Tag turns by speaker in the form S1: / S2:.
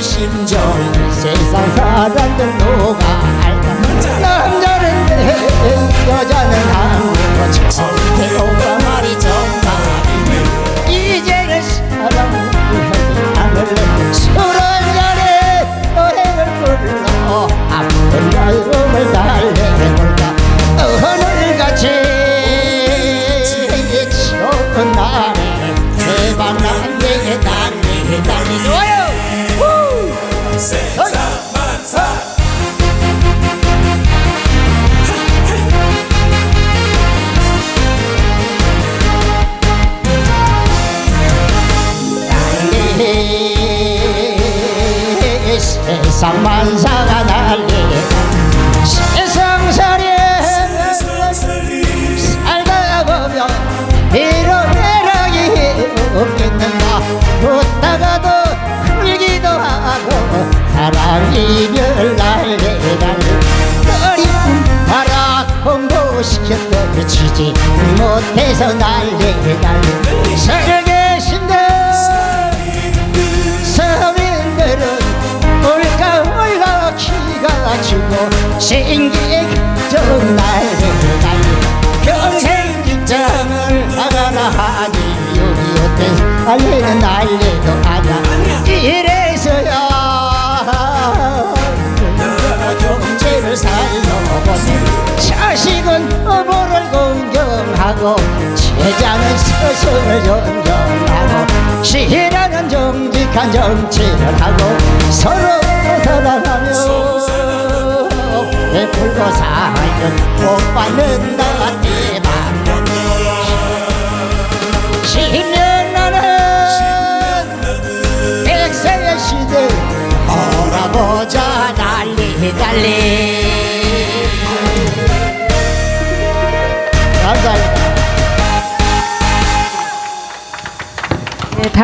S1: 얘네의 심정 세상 사람들 녹아 알다. 남자는 내 여자는 아무거 정태오가 말이 정말 이제는 사랑을 하늘래 술 한잔에 노래를 불러. 아픈 마음을 달래볼까? 오늘같이. 좋은 날 세상 만사가 날리 치지 못해서 날리달리 살계신들 서민들은 올까 올까 키가 주고 생기에 좀 날리고 날리 평생 직장을 하거나 하니 여기 어때 알리는 난리도 하고 제자는 스승을 존경하고 시라는 정직한 정치를 하고 서로 사랑하며 베풀고 살면 못 받는다 대박 십년 나는 백세의 시대 돌아보자 달리 달리. 감사합니다
S2: how